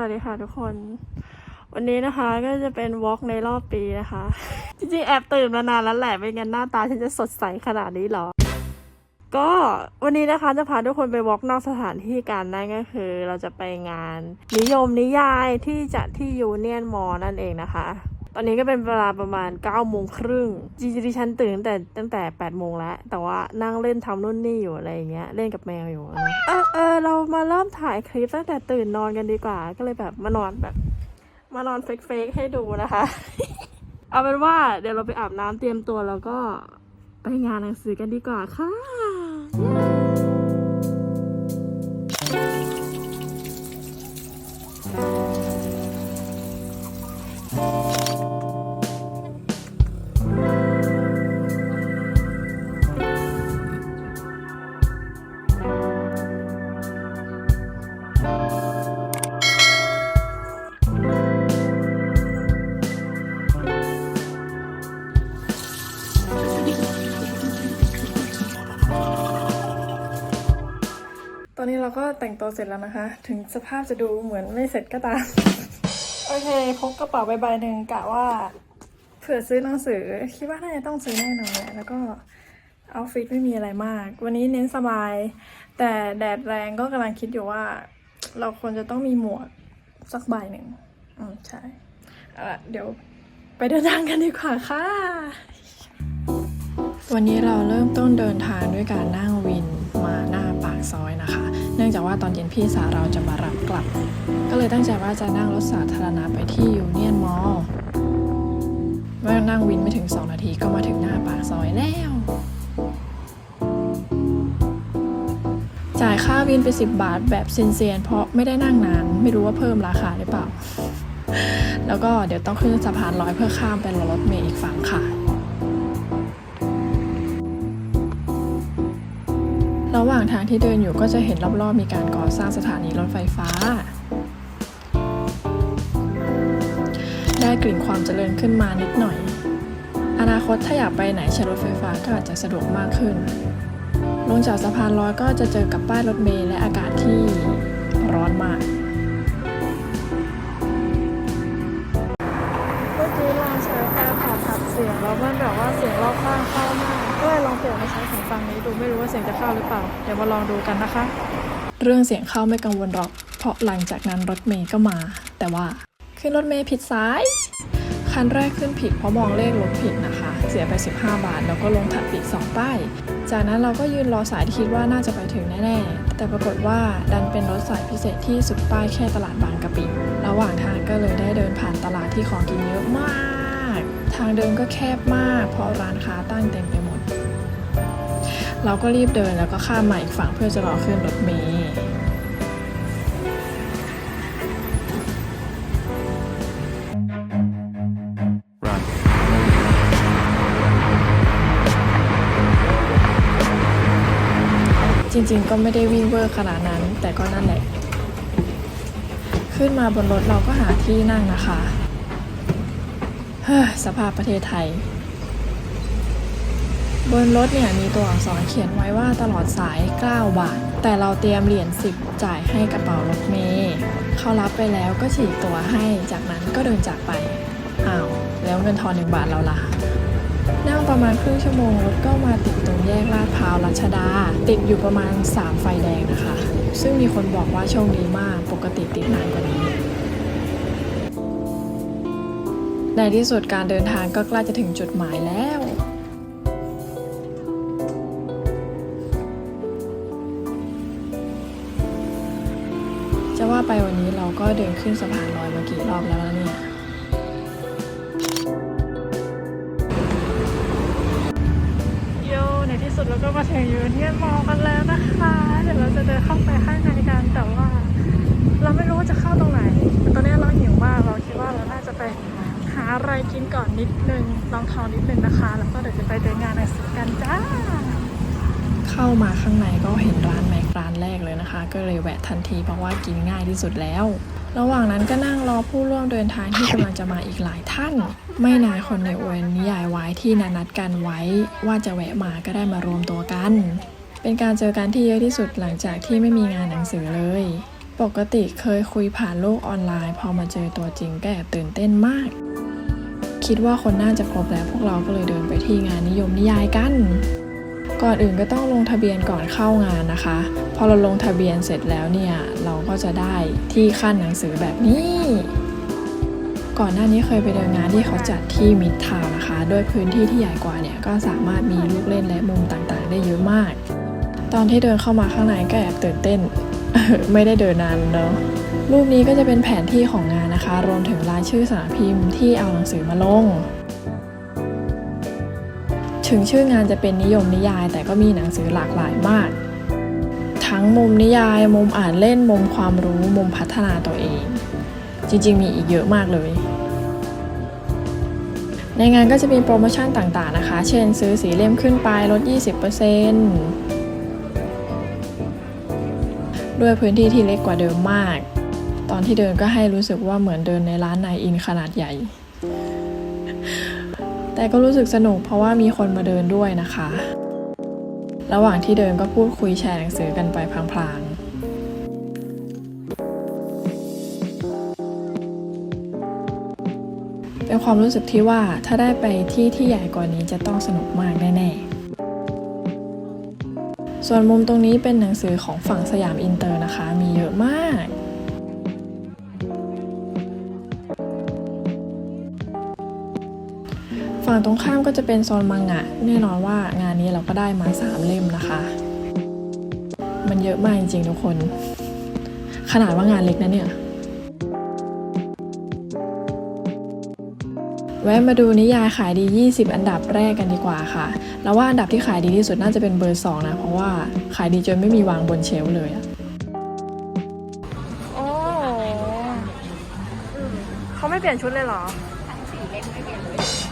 วัสดีค่ะทุกคน วันนี้นะคะก็จะเป็นวอล์กในรอบปีนะคะ จริงๆ แอบตื่นมานานแล้วแหละไม่งั้นหน้าตาฉันจะสดใสขนาดนี้หรอ ก็วันนี้นะคะจะพาทุกคนไปวอล์กนอกสถานที่กันนั่นก็คือ เราจะไปงาน นิยมนิยายที่จะที่ยูเนียนมอนั่นเองนะคะ ตอนนี้ก็เป็นเวลาประมาณ9ก้าโมงครึ่งจริงๆดิฉันตื่นตั้งแต่ตั้งแต่8ปดโมงแล้ว แต่ว่านั่งเล่นทำนู่นนี่อยู่อะไรอย่างเงี้ยเล่นกับแมวอยู่นะเออเออเรามาเริ่มถ่ายคลิปตั้งแต่ตื่นนอนกันดีกว่า ก็เลยแบบมานอนแบบ มานอนเฟกๆให้ดูนะคะ เอาเป็นว่าเดี๋ยวเราไปอาบน้ำเตรียมตัวแล้วก็ไปงานหนังสือกันดีกว่าค่ะ อนนี้เราก็แต่งตัวเสร็จแล้วนะคะ ถึงสภาพจะดูเหมือนไม่เสร็จก็ตาม โอเคพกกระเป๋าใบใบหนึ่งกะว่า เผื่อซื้อหนังสือ คิดว่าน่าจะต้องซื้อแน่นอนแหละแล้วก็เอาฟิตไม่มีอะไรมาก วันนี้เน้นสบาย แต่แดดแรงก็กำลังคิดอยู่ว่า เราควรจะต้องมีหมวกสักใบหนึ่งอืมใช่เอาล่ะเดี๋ยวไปเดินทางกันดีกว่าค่ะ วันนี้เราเริ่มต้นเดินทางด้วยการนั่งวินมาหน้าปาก ซอยนะคะ เนื่องจากว่าตอนเย็นพี่สาวเราจะมารับกลับ ก็เลยตั้งใจว่าจะนั่งรถสาธารณะไปที่ยูเนียนมอลล์เมื่อนั่งวินไม่ถึง 2 นาทีก็มาถึงหน้าปากซอยแล้ว จ่ายค่าวินไป 10 บาทแบบเซียนๆเพราะไม่ได้นั่งนานไม่รู้ว่าเพิ่มราคาหรือเปล่า แล้วก็เดี๋ยวต้องขึ้นสะพานลอยเพื่อข้ามไปรถเมล์อีกฝั่งค่ะ ระหว่างทางที่เดินอยู่ก็จะเห็นรอบๆ มีการก่อสร้างสถานีรถไฟฟ้า ได้กลิ่นความเจริญขึ้นมานิดหน่อย อนาคตถ้าอยากไปไหนใช้รถไฟฟ้าก็อาจจะสะดวกมากขึ้น ลงจากสะพานลอยก็จะเจอกับป้ายรถเมล์และอากาศที่ร้อนมากเมื่อกี้ลองใช้แอร์พอร์ตอัดเสียงแล้วมันแบบว่าเสียงรอบข้างเข้ามาก ก็เลยลองเปลี่ยนมาใช้หูฟังนี้ดูไม่รู้ว่าเสียงจะเข้าหรือเปล่า เดี๋ยวมาลองดูกันนะคะ เรื่องเสียงเข้าไม่กังวลหรอก เพราะหลังจากนั้นรถเมย์ก็มา แต่ว่าขึ้นรถเมย์ผิดซ้าย คันแรกขึ้นผิดเพราะมองเลขรถผิดนะคะ เสียไป 15 บาท แล้วก็ลงถัดปีก2ป้าย จากนั้นเราก็ยืนรอสายที่คิดว่าน่าจะไปถึงแน่ๆ แต่ปรากฏว่าดันเป็นรถสายพิเศษที่สุดป้ายแค่ตลาดบางกะปิ ระหว่างทางก็เลยได้เดินผ่านตลาดที่ของกินเยอะมาก ทางเดินก็แคบมาก เพราะร้านค้าตั้งเต็มไปหมด เราก็รีบเดินแล้วก็ข้ามมาอีกฝั่งเพื่อจะรอขึ้นรถเมล์จริงๆ ก็ไม่ได้วิ่งเวอร์ขนาดนั้น แต่ก็นั่นแหละ ขึ้นมาบนรถเราก็หาที่นั่งนะคะ เฮ้สภาพประเทศไทย บนรถเนี่ยมีตัวอักษรเขียนไว้ว่าตลอดสาย 9 บาท แต่เราเตรียมเหรียญ10 จ่ายให้กระเป๋ารถเมย์เขารับไปแล้วก็ฉีกตัวให้ จากนั้นก็เดินจากไป อ้าว แล้วเงินทอนหนึ่งบาทเราล่ะ นั่งประมาณครึ่งชั่วโมงรถก็มาติดตรงแยกลาดพร้าวรัชดา ติดอยู่ประมาณ 3 ไฟแดงนะคะ ซึ่งมีคนบอกว่าโชคดีมาก ปกติติดนานกว่านี้ในที่สุดการเดินทางก็ใกล้จะถึงจุดหมายแล้ว ว่าไปวันนี้เราก็เดินขึ้นสะพานลอยมากี่รอบแล้วล่เนี่ย โยในที่สุดเราก็มาถึงยูเนียนมอลกันแล้วนะคะ เดี๋ยวเราจะเดินเข้าไปข้างในกันแต่ว่า เราไม่รู้ว่าจะเข้าตรงไหน ตอนนี้เราหิวมากเราคิดว่าเราน่าจะไปหาอะไรกินก่อนนิดนึงลองทองนิดนึงนะคะ แล้วก็เดี๋ยวจะไปเดินงานหนังสือกันจ้า เข้ามาข้างในก็เห็นร้านแม็กร้านแรกเลยนะคะ ก็เลยแวะทันทีเพราะว่ากินง่ายที่สุดแล้ว ระหว่างนั้นก็นั่งรอผู้ร่วมเดินทางที่กำลังจะมาอีกหลายท่าน ไม่นานคนในอวยนิยายไว้ที่นัดนัดกันไว้ว่าจะแวะมาก็ได้มารวมตัวกัน เป็นการเจอกันที่เยอะที่สุดหลังจากที่ไม่มีงานหนังสือเลย ปกติเคยคุยผ่านโลกออนไลน์ พอมาเจอตัวจริงก็แอบตื่นเต้นมากคิดว่าคนน่าจะครบแล้วพวกเราก็เลยเดินไปที่งานนิยมนิยายกัน ก่อนอื่นก็ต้องลงทะเบียนก่อนเข้างานนะคะ พอเราลงทะเบียนเสร็จแล้วเนี่ย เราก็จะได้ที่ขั้นหนังสือแบบนี้ ก่อนหน้านี้เคยไปเดินงานที่เขาจัดที่มิดทาวนะคะโดยพื้นที่ที่ใหญ่กว่าเนี่ยก็สามารถมีลูกเล่นและมุมต่างๆ ได้เยอะมาก ตอนที่เดินเข้ามาข้างในก็แอบตื่นเต้น ไม่ได้เดินนานเนอะรูปนี้ก็จะเป็นแผนที่ของงานนะคะ รวมถึงรายชื่อสำนักพิมพ์ที่เอาหนังสือมาลง ถึงชื่องานจะเป็นนิยมนิยายแต่ก็มีหนังสือหลากหลายมาก ทั้งมุมนิยาย มุมอ่านเล่น มุมความรู้ มุมพัฒนาตัวเอง จริงๆ มีอีกเยอะมากเลย ในงานก็จะมีโปรโมชั่นต่างๆนะคะ เช่นซื้อสีเล่มขึ้นไปลด 20%ด้วยพื้นที่ที่เล็กกว่าเดิมมาก ตอนที่เดินก็ให้รู้สึกว่าเหมือนเดินในร้านนายอินขนาดใหญ่ แต่ก็รู้สึกสนุกเพราะว่ามีคนมาเดินด้วยนะคะ ระหว่างที่เดินก็พูดคุยแชร์หนังสือกันไปพลางๆเป็นความรู้สึกที่ว่าถ้าได้ไปที่ที่ใหญ่กว่านี้จะต้องสนุกมากแน่ๆ ส่วนมุมตรงนี้เป็นหนังสือของฝั่งสยามอินเตอร์นะคะ มีเยอะมาก ฝั่งตรงข้ามก็จะเป็นโซนมังงะ แน่นอนว่างานนี้เราก็ได้มาสามเล่มนะคะ มันเยอะมากจริงๆทุกคน ขนาดว่างานเล็กนะเนี่ย แวะมาดูนิยายขายดี 20 อันดับแรกกันดีกว่าค่ะ แล้วว่าอันดับที่ขายดีที่สุดน่าจะเป็นเบอร์ 2 นะ เพราะว่าขายดีจนไม่มีวางบนเชลฟ์เลยอะโอ้เขาไม่เปลี่ยนชุดเลยเหรอ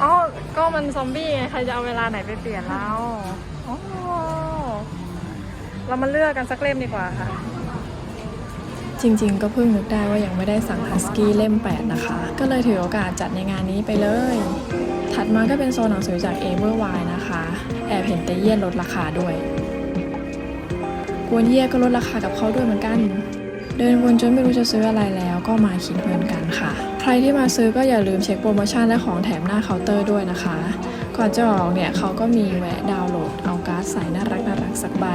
อ๋อ ก็มันซอมบี้ไง ใครจะเอาเวลาไหนไปเปลี่ยนแล้วอ๋อ เรามาเลือกกันสักเล่มดีกว่าค่ะ จริงๆ ก็เพิ่งนึกได้ว่ายังไม่ได้สั่งฮัสกี้เล่ม 8 นะคะ ก็เลยถือโอกาสจัดในงานนี้ไปเลย ถัดมาก็เป็นโซนหนังสือจาก e v e r w i นะคะ แอบเห็นเตเยี่ยนลดราคาด้วยกวนเยี่ยก็ลดราคากับเขาด้วยเหมือนกัน เดินวนจนไม่รู้จะซื้ออะไรแล้วก็มาคิดเงินกันค่ะ ใครที่มาซื้อก็อย่าลืมเช็คโปรโมชั่นและของแถมหน้าเคาน์เตอร์ด้วยนะคะ ก่อนจะออกเนี่ยเขาก็มีแวะดาวน์โหลดเอาการ์ดใส่น่ารักน่ารักสักใบ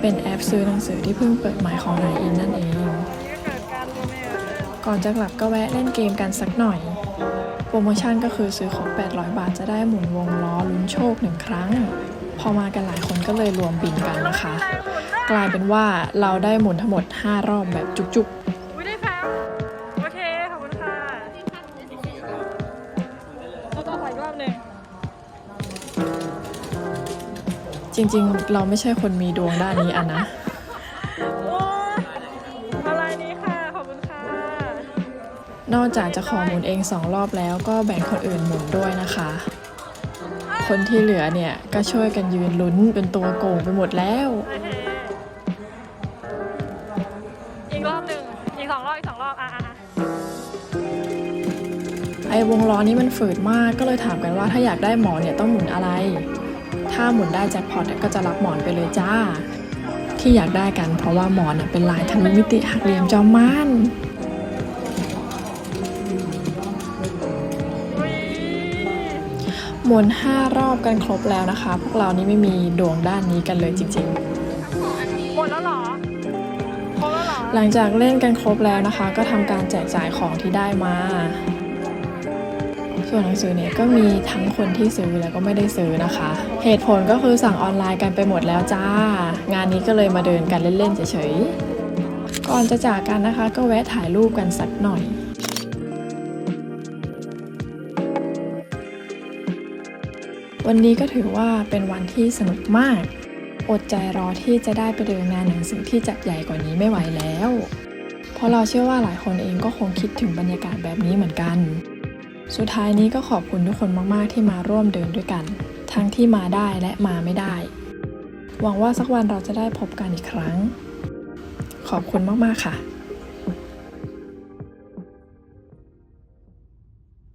เป็นแอปซื้อหนังสือที่เพิ่งเปิดใหม่ของนายอินนั่นเอง ก่อนจะกลับก็แวะเล่นเกมกันสักหน่อย โปรโมชั่นก็คือซื้อของ 800 บาทจะได้หมุนวงล้อลุ้นโชคหนึ่งครั้ง พอมากันหลายคนก็เลยรวมบินกันนะคะ กลายเป็นว่าเราได้หมุนทั้งหมด 5 รอบแบบจุกๆ จริงๆ เราไม่ใช่คนมีดวงด้านนี้อะนะโอ้อะไรนี้ค่ะ ขอบคุณค่ะ นอกจากจะขอหมุนเองสองรอบแล้วก็แบ่งคนอื่นหมุนด้วยนะคะ คนที่เหลือเนี่ย ก็ช่วยกันยืนลุ้นเป็นตัวโกงไปหมดแล้ว อีกรอบหนึ่งอีกสองรอบอีกสองรอบ อะไอวงล้อนี้มันฝืดมากก็เลยถามกันว่าถ้าอยากได้หมอนเนี่ยต้องหมุนอะไร ถ้าหมุนได้แจ็คพอตเนี่ยก็จะรับหมอนไปเลยจ้า ที่อยากได้กันเพราะว่าหมอนน่ะเป็นลายทะลุมิติหักเหลี่ยมจอมมันหมุน5 รอบกันครบแล้วนะคะ พวกเรานี่ไม่มีดวงด้านนี้กันเลยจริงๆ หมดแล้วเหรอครบแล้วเหรอหลังจากเล่นกันครบแล้วนะคะ ก็ทำการแจกจ่ายของที่ได้มา ส่วนหนังสือเนี่ยก็มีทั้งคนที่ซื้อแล้วก็ไม่ได้ซื้อนะคะ เหตุผลก็คือสั่งออนไลน์กันไปหมดแล้วจ้า งานนี้ก็เลยมาเดินกันเล่นๆเฉยๆ ก่อนจะจากกันนะคะ ก็แวะถ่ายรูปกันสักหน่อยวันนี้ก็ถือว่าเป็นวันที่สนุกมาก อดใจรอที่จะได้ไปเดินงานหนังสือที่จัดใหญ่กว่านี้ไม่ไหวแล้ว เพราะเราเชื่อว่าหลายคนเองก็คงคิดถึงบรรยากาศแบบนี้เหมือนกัน สุดท้ายนี้ก็ขอบคุณทุกคนมาก ๆ ที่มาร่วมเดินด้วยกัน ทั้งที่มาได้และมาไม่ได้ หวังว่าสักวันเราจะได้พบกันอีกครั้ง ขอบคุณมาก ๆ ค่ะ